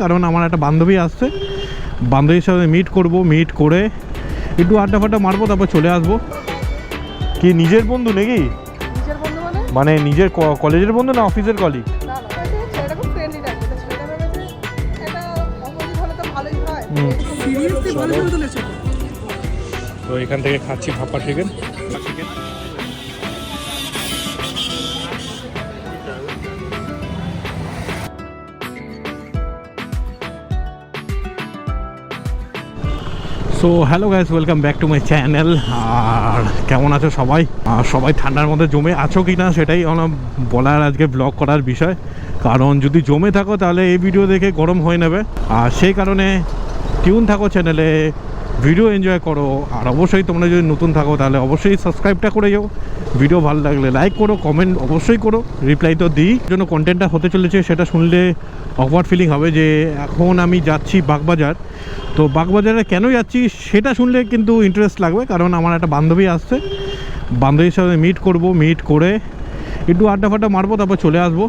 কারণ আমার একটা বান্ধবী আসছে। বান্ধবীর সাথে মিট করব মিট করে একটু আড্ডা ফাড্ডা মারবো তারপর চলে আসব। কি নিজের বন্ধু নাকি? নিজের মানে? মানে নিজের ক- কলেজের বন্ধু না অফিসের কলিগ তো হয়। এখান থেকে খাচ্ছি ভাপা chicken so hello guys welcome back to my channel আর কেমন আছো সবাই? সবাই ঠান্ডার মধ্যে জমে আছো কি না সেটাই বলার আজকে ব্লগ করার বিষয়। কারণ যদি জমে থাকো তাহলে এই ভিডিও দেখে গরম হয়ে নেবে। আর সেই কারণে টিউন থাকো চ্যানেলে ভিডিও এনজয় করো। আর অবশ্যই তোমরা যদি নতুন থাকো তাহলে অবশ্যই সাবস্ক্রাইবটা করে যাও ভিডিও ভালো লাগলে লাইক করো কমেন্ট অবশ্যই করো। রিপ্লাই তো দিই। জন্য কন্টেন্টটা হতে চলেছে সেটা শুনলে অকওয়ার্ড ফিলিং হবে যে এখন আমি যাচ্ছি বাগবাজার তো বাগবাজারে কেন যাচ্ছি সেটা শুনলে কিন্তু ইন্টারেস্ট লাগবে কারণ আমার একটা বান্ধবী আসছে বান্ধবীর সাথে মিট করব মিট করে একটু আড্ডা ফাড্ডা মারবো তারপর চলে আসবো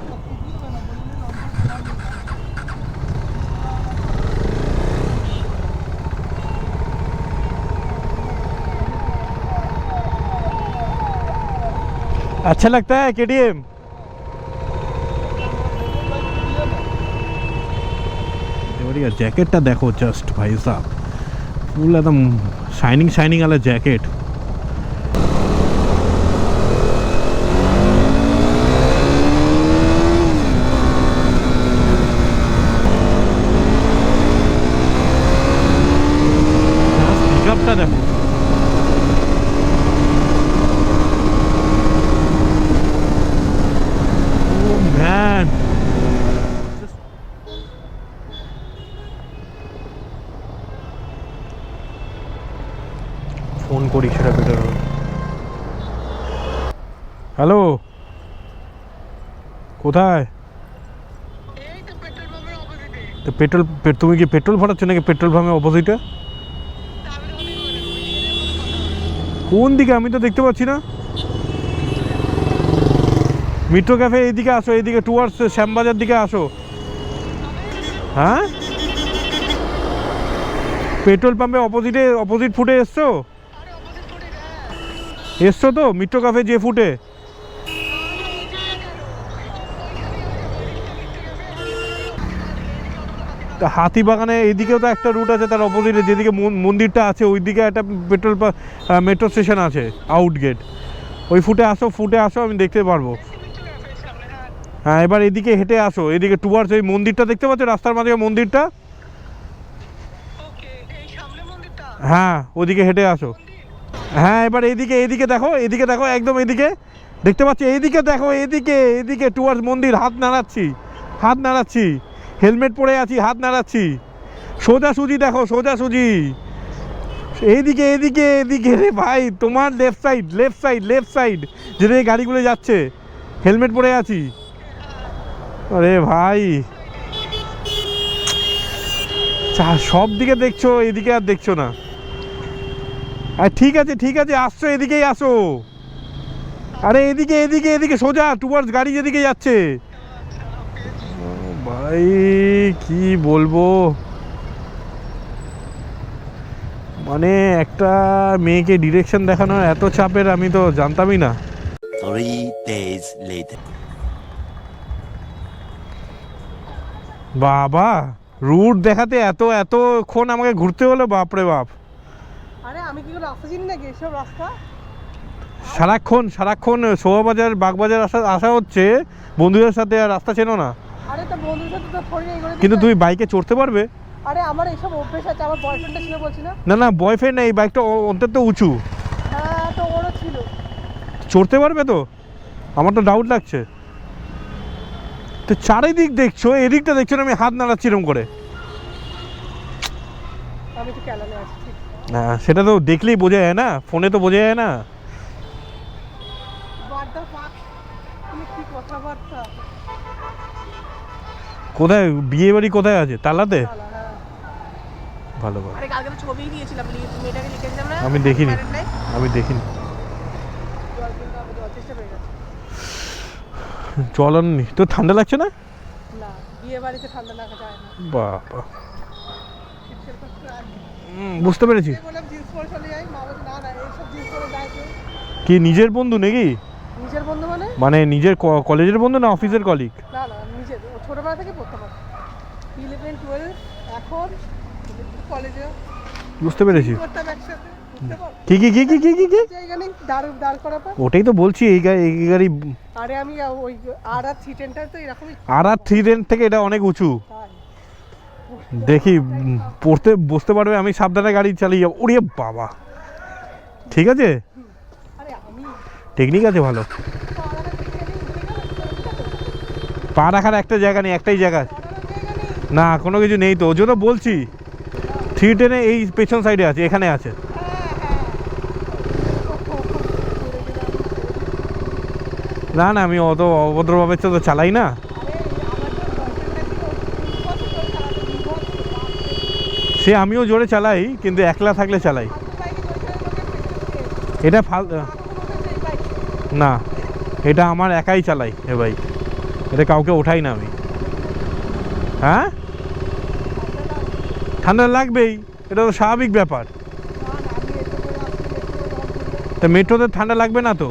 अच्छा लगता है के टी एम বড়িয়া জ্যাকেটটা দেখো জাস্ট ভাই সাহ ফুল একদম শাইনিং শাইনিং আলা জ্যাকেট করি, সেটা বেটার হবে। হ্যালো কোথায়? তো পেট্রোল পাম্পের তুমি কি পেট্রোল ভরাচ্ছ নাকি পেট্রোল পাম্পের অপোজিটে কোন দিকে? আমি তো দেখতে পাচ্ছি না। মিট্রো ক্যাফে এইদিকে আসো, এইদিকে টুয়ার্ডস শ্যামবাজার দিকে আসো। হ্যাঁ? পেট্রোল পাম্পে অপোজিটে অপোজিট ফুটে এসছো? এসছো তো? মিট্রো কাফে যে ফুটে। তা হাতিবাগানে এইদিকেও তো একটা রুট আছে তার অপোজিটে যেদিকে মন- মন্দিরটা আছে ওই দিকে একটা পেট্রোল মেট্রো স্টেশন আছে আউটগেট ওই ফুটে আসো ফুটে আসো আমি দেখতে পারব। হ্যাঁ এবার এদিকে হেঁটে আসো এদিকে টুয়ার্স ওই মন্দিরটা দেখতে পাচ্ছ? রাস্তার মাঝে মন্দিরটা? হ্যাঁ ওদিকে হেঁটে আসো। হ্যাঁ এবার এইদিকে এইদিকে দেখো এদিকে দেখো, একদম এদিকে দেখতে পাচ্ছি, এইদিকে দেখো, এইদিকে এইদিকে টুয়ার্স মন্দির, হাত নাড়াচ্ছি হাত নাড়াচ্ছি হেলমেট পরে আছি, হাত নাড়াচ্ছি। সোজা সুজি দেখো সোজা সুজি এইদিকে এইদিকে এদিকে রে ভাই, তোমার left side left side left side যেদিকে গাড়িগুলো যাচ্ছে হেলমেট পরে আছি। আরে ভাই। সব দিকে দেখছ এদিকে আর দেখছ না। ঠিক আছে ঠিক আছে আসছো এদিকেই আসো। আরে এদিকে এদিকে এদিকে সোজা টুয়ার্স গাড়ি যেদিকে যাচ্ছে। ভাই কি বলব? মানে একটা মেয়েকে ডিরেকশন দেখানোর এত চাপের আমি তো জানতামই না. বাবা রুট দেখাতে এত এতক্ষণ আমাকে ঘুরতে হলো বাপরে বাপ। আমি কি রাস্তা চিনি নাকি এসব রাস্তা? সারাক্ষণ সারাক্ষণ শোভাবাজার বাগবাজার আসা আসা হচ্ছে। বন্ধুদের সাথে আর রাস্তা চেনো না। আরে তো বন্ধুর সাথে তো ফোনে কিন্তু তুমি বাইকে চড়তে পারবে। আরে আমার এইসব অভ্যেস আছে আমার বয়ফ্রেন্ডটা ছিল বলছি না? না না বয়ফ্রেন্ড এই বাইকটা অন্তত উঁচু। হ্যাঁ তো ওরও ছিল। চড়তে পারবে তো? আমার তো ডাউট লাগছে। তো চারিদিক দেখছ এদিকটা দেখছ না আমি হাত নাড়াচ্ছি এরকম করে। আমি তো ক্যালামে আছি। সেটা তো দেখলেই বোঝা যায় না ফোনে তো বোঝা যায় না। কোথায় বিয়ে বাড়ি কোথায় আছে? তালাতে। ভালো ভালো। তো আমি দেখিনি। আমি দেখিনি। জল আননি। তোর ঠান্ডা লাগছে না? বাবা। বুঝতে পেরেছি। কি নিজের বন্ধু নাকি? নিজের বন্ধু মানে? মানে নিজের কলেজের বন্ধু না অফিসের কলিগ না না নিজের। ছোটবেলা থেকে পড়তে পারে ইলেভেন টুয়েলভ এখন কলেজে। বুঝতে পেরেছি। কি কি কি কি কি কি ওটাই তো বলছি এই গাড়ি এই গাড়ি আরে আমি ওই আর আর থ্রি টেনটার তো এরকমই আর আর থ্রি রেন থেকে এটা অনেক উঁচু। তাই দেখি পড়তে, বসতে পারবে, আমি সাবধানে গাড়ি চালিয়ে যাব। ওরে বাবা। ঠিক আছে? টেকনিক আছে ভালো। পা রাখার একটা জায়গা নেই, একটাই জায়গা। না, কোনো কিছু নেই তো। ওই জন্য বলছি থ্রি টেনে এই পেছন সাইডে আছে, এখানে আছে। না না, আমি অত অভদ্রভাবে তো চালাই না আরে আমার তো গার্লফ্রেন্ডটা ছিল তিন বছর ধরে চালাতো তিন বছর সে আমিও জোরে চালাই, কিন্তু একলা থাকলে চালাই। এটা ফাল না, এটা আমার একাই চালাই এ ভাই। এটা কাউকে ওঠাই না আমি। হ্যাঁ? ঠান্ডা লাগবেই, এটা তো স্বাভাবিক ব্যাপার। তা মেট্রোতে ঠান্ডা লাগবে না তো?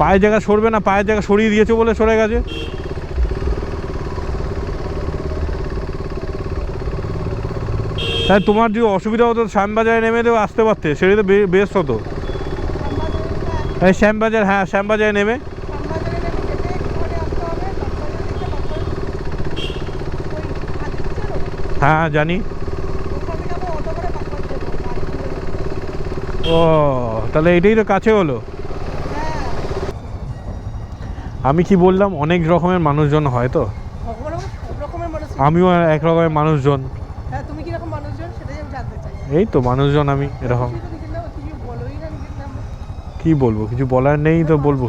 পায়ের জায়গা সরবে না, পায়ের জায়গা সরিয়ে দিয়েছে বলে সরে গেছে? তাই তোমার যে অসুবিধা হতো শ্যামবাজারে নেমে দেও আসতে পারতে। সেটা তো বেস্ট হতো। এই শ্যামবাজার হ্যাঁ শ্যামবাজারে নেমে। হ্যাঁ জানি। ও তাহলে এটাই তো কাছে হলো। আমি কি বললাম অনেক রকমের মানুষজন হয় তো? আমিও এক রকমের মানুষজন হ্যাঁ তুমি কীরকম মানুষজন সেটাই আমি জানতে চাই এই তো মানুষজন আমি এরকম। কি বলব, কিছু বলার নেই তো বলব।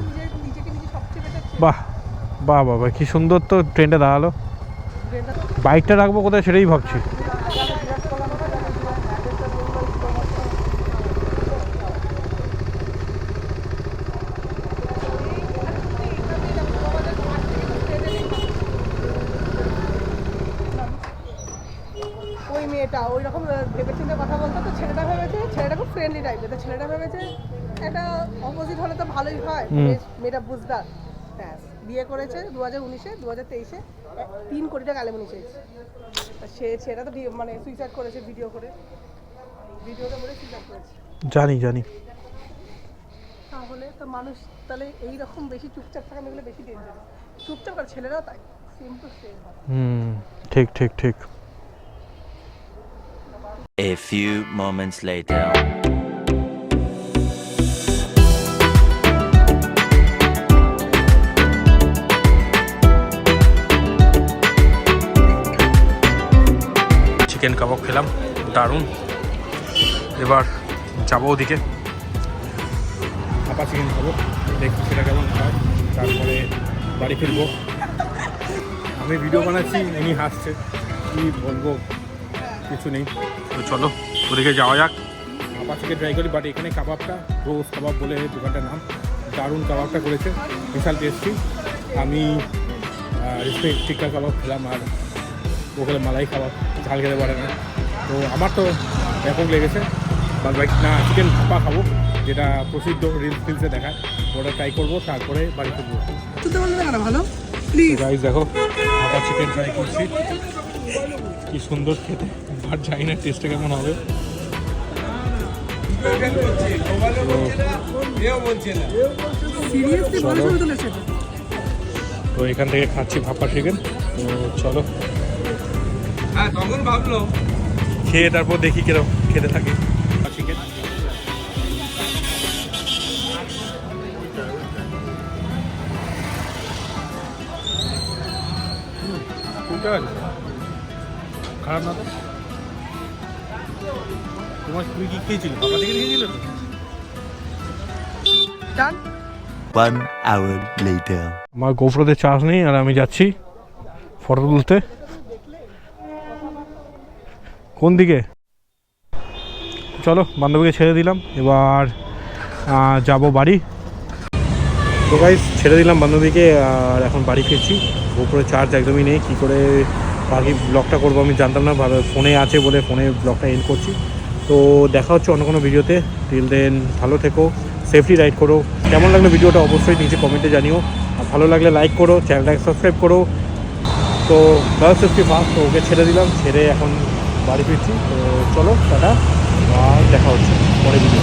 বাহ বাহ বাবা কি সুন্দর তো ট্রেনটা দাঁড়াল। বাইকটা রাখব কোথায় সেটাই ভাবছি। ওই মেয়েটা ওই রকম ভেবে চিন্তে কথা বলতো তো ছেলেটা ভেবেছে ছেলেটা খুব ফ্রেন্ডলি টাইপের তো ছেলেটা ভেবেছে একটা অপোজিট হলে তো ভালোই হয়। মেয়েটা বুঝদার ব্যাস বিয়ে করেছে দু হাজার উনিশে দু হাজার তেইশে তিন কোটি টাকা অ্যালিমনি চেয়েছে। সে সেটা তো মানে সুইসাইড করেছে ভিডিও করে। ভিডিওটা করে সুইসাইড করেছে। জানি জানি। তাহলে তো মানুষ তাহলে এই রকম বেশি চুপচাপ থাকা মেয়েগুলো বেশি ডেঞ্জার চুপচাপ আর ছেলেরাও তাই। সিম্পল সেম হুম ঠিক ঠিক ঠিক। A few moments later. Chicken kebab খেলাম দারুণ। এবার যাব ওদিকে। হাঁপা চিকেন খাব দেখি সেটা কেমন হয়। তারপরে বাড়ি ফিরবো। আমি ভিডিও বানাচ্ছি উনি হাসছে। কি বলব? কিছু নেই। তো চলো ওদিকে যাওয়া যাক। হাঁপা চিকেন ট্রাই করি বাট এখানে কাবাবটা রোজ কাবাব বলে দোকানটার নাম দারুণ কাবাবটা করেছে। বিশাল টেস্টি আমি রেসপেক্ট টিক্কা কাবাব খেলাম আর ওখানে মালাই খাবার ঝাল খেতে পারে না। তো আমার তো ব্যাপক লেগেছে। বাদ বাকি না চিকেন ভাপা খাব যেটা প্রসিদ্ধ রিলস ফিলসে দেখায়। ওটা ট্রাই করব তারপরে বাড়ি ফিরবো। ভালো? প্লিজ দেখো ভাপা চিকেন ট্রাই করছি। কি সুন্দর খেতে। আর জানি না টেস্টটা কেমন হবে। তো এখান থেকে খাচ্ছি ভাপা চিকেন তো চলো। হ্যাঁ তখন ভাবলো। খেয়ে তারপর দেখি কীরকম খেতে থাকি। চিকেন খারাপ না তো? তোমার তুমি কি খেয়েছিল? বাবা থেকে খেয়েছিল তো? ডান। One hour later. আমার গোপ্রোতে চার্জ নেই আর আমি যাচ্ছি ফটো তুলতে। কোন দিকে? চলো বান্ধবীকে ছেড়ে দিলাম এবার যাব বাড়ি। তো গাইজ ছেড়ে দিলাম বান্ধবীকে আর এখন বাড়ি ফিরছি। গোপুরে চার্জ একদমই নেই কী করে বাকি ব্লগটা করব, আমি জানতাম না ফোনে আছে বলে ফোনে ব্লগটা এন্ড করছি। তো দেখা হচ্ছে অন্য কোনো ভিডিওতে। টিল দেন ভালো থেকো সেফলি রাইড করো। কেমন লাগল ভিডিওটা অবশ্যই নিচে কমেন্টে জানিও। আর ভালো লাগলে লাইক করো চ্যানেলটাকে সাবস্ক্রাইব করো। তো গার্লস সেফটি ফার্স্ট তো ওকে ছেড়ে দিলাম, ছেড়ে এখন বাড়ি ফিরছি। তো চলো, টাটা, আর দেখা হচ্ছে পরে ভিডিও